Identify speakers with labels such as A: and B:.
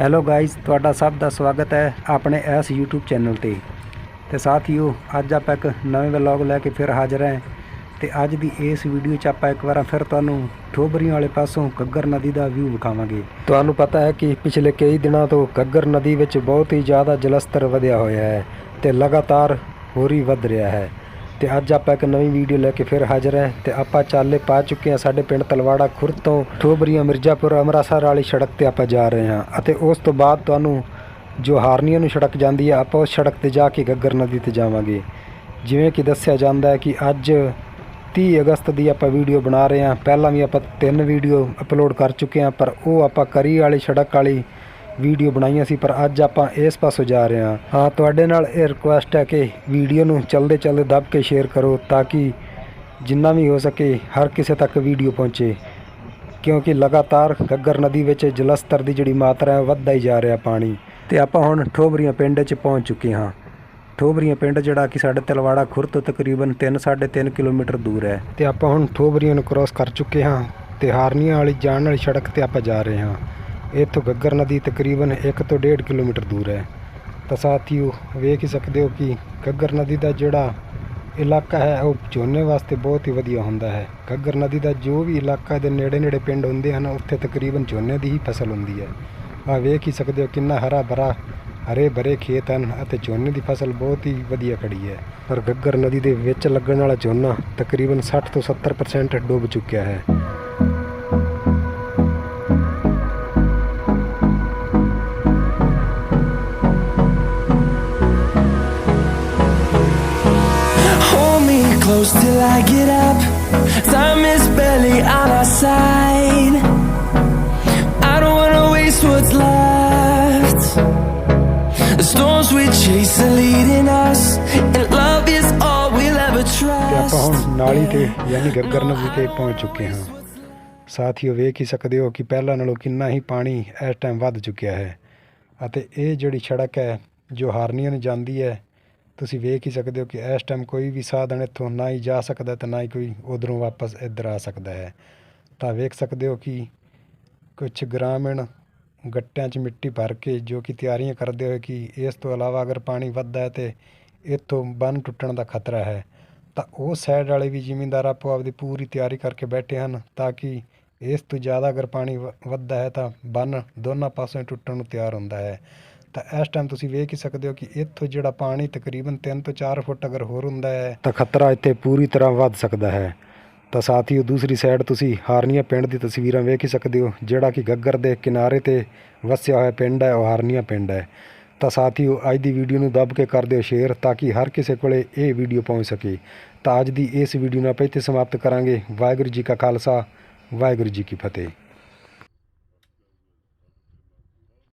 A: Hello guys ਤੁਹਾਡਾ ਸਭ ਦਾ ਸਵਾਗਤ ਹੈ ਆਪਣੇ ਇਸ YouTube ਚੈਨਲ ਤੇ। ਤੇ ਸਾਥੀਓ, ਅੱਜ ਆਪਾਂ ਇੱਕ ਨਵੇਂ ਵਲੌਗ ਲੈ ਕੇ ਫਿਰ ਹਾਜ਼ਰ ਹਾਂ। ਤੇ ਅੱਜ ਦੀ ਇਸ ਵੀਡੀਓ 'ਚ ਆਪਾਂ ਇੱਕ ਵਾਰ ਫਿਰ ਤੁਹਾਨੂੰ ਠੋਬਰੀਆਂ ਵਾਲੇ ਪਾਸੋਂ ਗੱਗਰ ਨਦੀ ਦਾ ਵਿਊ ਵਿਖਾਵਾਂਗੇ। ਤੁਹਾਨੂੰ ਪਤਾ ਹੈ ਕਿ ਪਿਛਲੇ ਕਈ ਦਿਨਾਂ ਤੋਂ ਗੱਗਰ ਨਦੀ ਵਿੱਚ ਬਹੁਤ ਹੀ ਜ਼ਿਆਦਾ ਜਲਸਤਰ ਵਧਿਆ ਹੋਇਆ ਹੈ ਤੇ ਲਗਾਤਾਰ ਹੋਰ ਹੀ ਵੱਧ ਰਿਹਾ ਹੈ। ਤੇ ਅੱਜ ਆਪਾਂ ਇੱਕ ਨਵੀਂ ਵੀਡੀਓ ਲੈ ਕੇ ਫਿਰ ਹਾਜ਼ਰ ਹਾਂ ਤੇ ਆਪਾਂ ਚਾਲੇ ਪਾ ਚੁੱਕੇ ਹਾਂ ਸਾਡੇ ਪਿੰਡ ਤਲਵਾੜਾ ਖੁਰਦ ਤੋਂ ਠੋਬਰੀਆਂ ਮਿਰਜ਼ਾਪੁਰ ਅੰਮ੍ਰਿਤਸਰ ਵਾਲੀ ਸੜਕ ਤੇ ਆਪਾਂ ਜਾ ਰਹੇ ਹਾਂ ਅਤੇ ਉਸ ਤੋਂ ਬਾਅਦ ਤੁਹਾਨੂੰ ਜੋ ਹਾਰਨੀਆਂ ਨੂੰ ਸੜਕ ਜਾਂਦੀ ਹੈ ਆਪਾਂ ਉਸ ਸੜਕ ਤੇ ਜਾ ਕੇ ਗੱਗਰ ਨਦੀ ਤੇ ਜਾਵਾਂਗੇ। ਜਿਵੇਂ ਕਿ ਦੱਸਿਆ ਜਾਂਦਾ ਹੈ ਕਿ ਅੱਜ 30 ਅਗਸਤ ਦੀ ਆਪਾਂ ਵੀਡੀਓ ਬਣਾ ਰਹੇ ਹਾਂ। ਪਹਿਲਾਂ ਵੀ ਆਪਾਂ ਤਿੰਨ ਵੀਡੀਓ ਅਪਲੋਡ ਕਰ ਚੁੱਕੇ ਹਾਂ, ਪਰ ਉਹ ਆਪਾਂ ਕਰੀ ਵਾਲੀ ਸੜਕ ਵਾਲੀ ਵੀਡੀਓ ਬਣਾਈਆਂ ਸੀ, ਪਰ ਅੱਜ ਆਪਾਂ ਇਸ ਪਾਸੋਂ ਜਾ ਰਹੇ ਹਾਂ। ਹਾਂ, ਤੁਹਾਡੇ ਨਾਲ ਇਹ ਰਿਕੁਐਸਟ ਹੈ ਕਿ ਵੀਡੀਓ ਨੂੰ ਚਲਦੇ ਚਲਦੇ ਦੱਬ ਕੇ ਸ਼ੇਅਰ ਕਰੋ ਤਾਂ ਕਿ ਜਿੰਨਾ ਵੀ ਹੋ ਸਕੇ ਹਰ ਕਿਸੇ ਤੱਕ ਵੀਡੀਓ ਪਹੁੰਚੇ। ਕਿਉਂਕਿ ਲਗਾਤਾਰ ਗੱਗਰ ਨਦੀ ਵਿੱਚ ਜਲਸਤਰ ਦੀ ਜਿਹੜੀ ਮਾਤਰਾ ਹੈ ਵੱਧਦਾ ਹੀ ਜਾ ਰਿਹਾ ਪਾਣੀ। ਤੇ ਆਪਾਂ ਹੁਣ ਠੋਬਰੀਆਂ ਪਿੰਡ 'ਚ ਪਹੁੰਚ ਚੁੱਕੇ ਹਾਂ। ਠੋਬਰੀਆਂ ਪਿੰਡ ਜਿਹੜਾ ਕਿ ਸਾਡੇ ਤਲਵਾੜਾ ਖੁਰ ਤੋਂ ਤਕਰੀਬਨ 3-3.5 ਕਿਲੋਮੀਟਰ ਦੂਰ ਹੈ। ਤੇ ਆਪਾਂ ਹੁਣ ਠੋਬਰੀਆਂ ਨੂੰ ਕ੍ਰਾਸ ਕਰ ਚੁੱਕੇ ਹਾਂ ਤੇ ਹਾਰਨੀਆਂ ਵਾਲੀ ਜਾਣ ਵਾਲੀ ਸੜਕ ਤੇ ਆਪਾਂ ਜਾ ਰਹੇ ਹਾਂ। ਇੱਥੋਂ ਗੱਗਰ ਨਦੀ ਤਕਰੀਬਨ 1 ਤੋਂ 1.5 ਕਿਲੋਮੀਟਰ ਦੂਰ ਹੈ। ਤਾਂ ਸਾਥੀਓ, ਵੇਖ ਹੀ ਸਕਦੇ ਹੋ ਕਿ ਗੱਗਰ ਨਦੀ ਦਾ ਜਿਹੜਾ ਇਲਾਕਾ ਹੈ, ਉਹ ਝੋਨੇ ਵਾਸਤੇ ਬਹੁਤ ਹੀ ਵਧੀਆ ਹੁੰਦਾ ਹੈ। ਗੱਗਰ ਨਦੀ ਦਾ ਜੋ ਵੀ ਇਲਾਕਾ ਦੇ ਨੇੜੇ ਨੇੜੇ ਪਿੰਡ ਹੁੰਦੇ ਹਨ, ਉੱਥੇ ਤਕਰੀਬਨ ਝੋਨੇ ਦੀ ਹੀ ਫਸਲ ਹੁੰਦੀ ਹੈ। ਆ ਵੇਖ ਹੀ ਸਕਦੇ ਹੋ ਕਿੰਨਾ ਹਰਾ ਭਰਾ ਹਰੇ ਭਰੇ ਖੇਤ ਹਨ ਅਤੇ ਝੋਨੇ ਦੀ ਫਸਲ ਬਹੁਤ ਹੀ ਵਧੀਆ ਖੜੀ ਹੈ। ਪਰ ਗੱਗਰ ਨਦੀ ਦੇ ਵਿੱਚ ਲੱਗਣ ਵਾਲਾ ਝੋਨਾ ਤਕਰੀਬਨ 60 ਤੋਂ 70% ਡੁੱਬ ਚੁੱਕਿਆ ਹੈ।
B: Close till I get up. Time is barely on our side. I don't wanna waste what's left. The storms we chase are leading us, and love is all we'll ever
A: ਤੇ ਆਪਾਂ
B: trust.
A: ਹੁਣ ਨਾਲੀ ਤੇ ਯਾਨੀ ਗੱਗਰ ਨਦੀ ਤੇ ਪਹੁੰਚ ਚੁੱਕੇ ਹਾਂ ਸਾਥੀਓ ਵੇਖ ਹੀ ਸਕਦੇ ਹੋ ਕਿ ਪਹਿਲਾਂ ਨਾਲੋਂ ਕਿੰਨਾ ਹੀ ਪਾਣੀ ਇਸ ਟਾਈਮ ਵੱਧ ਚੁੱਕਿਆ ਹੈ ਅਤੇ ਇਹ ਜਿਹੜੀ ਸੜਕ ਹੈ ਜੋ ਹਾਰਨੀਆਂ ਨੂੰ ਜਾਂਦੀ ਹੈ ਤੁਸੀਂ ਵੇਖ ਹੀ ਸਕਦੇ ਹੋ ਕਿ ਇਸ ਟਾਈਮ ਕੋਈ ਵੀ ਸਾਧਨ ਇੱਥੋਂ ਨਾ ਹੀ ਜਾ ਸਕਦਾ ਤੇ ਨਾ ਹੀ ਕੋਈ ਉਧਰੋਂ ਵਾਪਸ ਇੱਧਰ ਆ ਸਕਦਾ ਹੈ। ਤਾਂ ਵੇਖ ਸਕਦੇ ਹੋ ਕਿ ਕੁਝ ਗ੍ਰਾਮੀਣ ਗੱਟਿਆਂ 'ਚ ਮਿੱਟੀ ਭਰ ਕੇ ਜੋ ਕਿ ਤਿਆਰੀਆਂ ਕਰਦੇ ਹੋਏ ਕਿ ਇਸ ਤੋਂ ਇਲਾਵਾ ਅਗਰ ਪਾਣੀ ਵੱਧਦਾ ਹੈ ਤੇ ਇੱਥੋਂ ਬੰਨ ਟੁੱਟਣ ਦਾ ਖਤਰਾ ਹੈ। ਤਾਂ ਉਹ ਸਾਈਡ ਵਾਲੇ ਵੀ ਜ਼ਿਮੀਂਦਾਰ ਆਪੋ ਆਪਦੀ ਪੂਰੀ ਤਿਆਰੀ ਕਰਕੇ ਬੈਠੇ ਹਨ ਤਾਂ ਕਿ ਇਸ ਤੋਂ ਜ਼ਿਆਦਾ ਅਗਰ ਪਾਣੀ ਵ- ਵੱਧਦਾ ਹੈ ਤਾਂ ਬੰਨ ਦੋਨਾਂ ਪਾਸਿਓਂ ਟੁੱਟਣ ਨੂੰ ਤਿਆਰ ਹੁੰਦਾ ਹੈ। ਤਾਂ ਇਸ ਟਾਈਮ ਤੁਸੀਂ ਵੇਖ ਹੀ ਸਕਦੇ ਹੋ ਕਿ ਇੱਥੋਂ ਜਿਹੜਾ ਪਾਣੀ ਤਕਰੀਬਨ 3 ਤੋਂ 4 ਫੁੱਟ ਅਗਰ ਹੋਰ ਹੁੰਦਾ ਹੈ, ਤਾਂ ਖਤਰਾ ਇੱਥੇ ਪੂਰੀ ਤਰ੍ਹਾਂ ਵੱਧ ਸਕਦਾ ਹੈ। ਤਾਂ ਸਾਥੀਓ ਦੂਸਰੀ ਸਾਈਡ ਤੁਸੀਂ ਹਾਰਨੀਆ ਪਿੰਡ ਦੀ ਤਸਵੀਰਾਂ ਵੇਖ ਹੀ ਸਕਦੇ ਹੋ, ਜਿਹੜਾ ਕਿ ਗੱਗਰ ਦੇ ਕਿਨਾਰੇ ਤੇ ਵਸਿਆ ਹੋਇਆ ਪਿੰਡ ਹੈ, ਉਹ ਹਾਰਨੀਆ ਪਿੰਡ ਹੈ। ਤਾਂ ਸਾਥੀਓ ਅੱਜ ਦੀ ਵੀਡੀਓ ਨੂੰ ਦੱਬ ਕੇ ਕਰ ਦਿਓ ਸ਼ੇਅਰ ਤਾਂ ਕਿ ਹਰ ਕਿਸੇ ਕੋਲੇ ਇਹ ਵੀਡੀਓ ਪਹੁੰਚ ਸਕੇ। ਤਾਂ ਅੱਜ ਦੀ ਇਸ ਵੀਡੀਓ ਨੂੰ ਆਪਾਂ ਇੱਥੇ ਸਮਾਪਤ ਕਰਾਂਗੇ। ਵਾਹਿਗੁਰੂ ਜੀ ਕਾ ਖਾਲਸਾ, ਵਾਹਿਗੁਰੂ ਜੀ ਕੀ ਫਤਿਹ।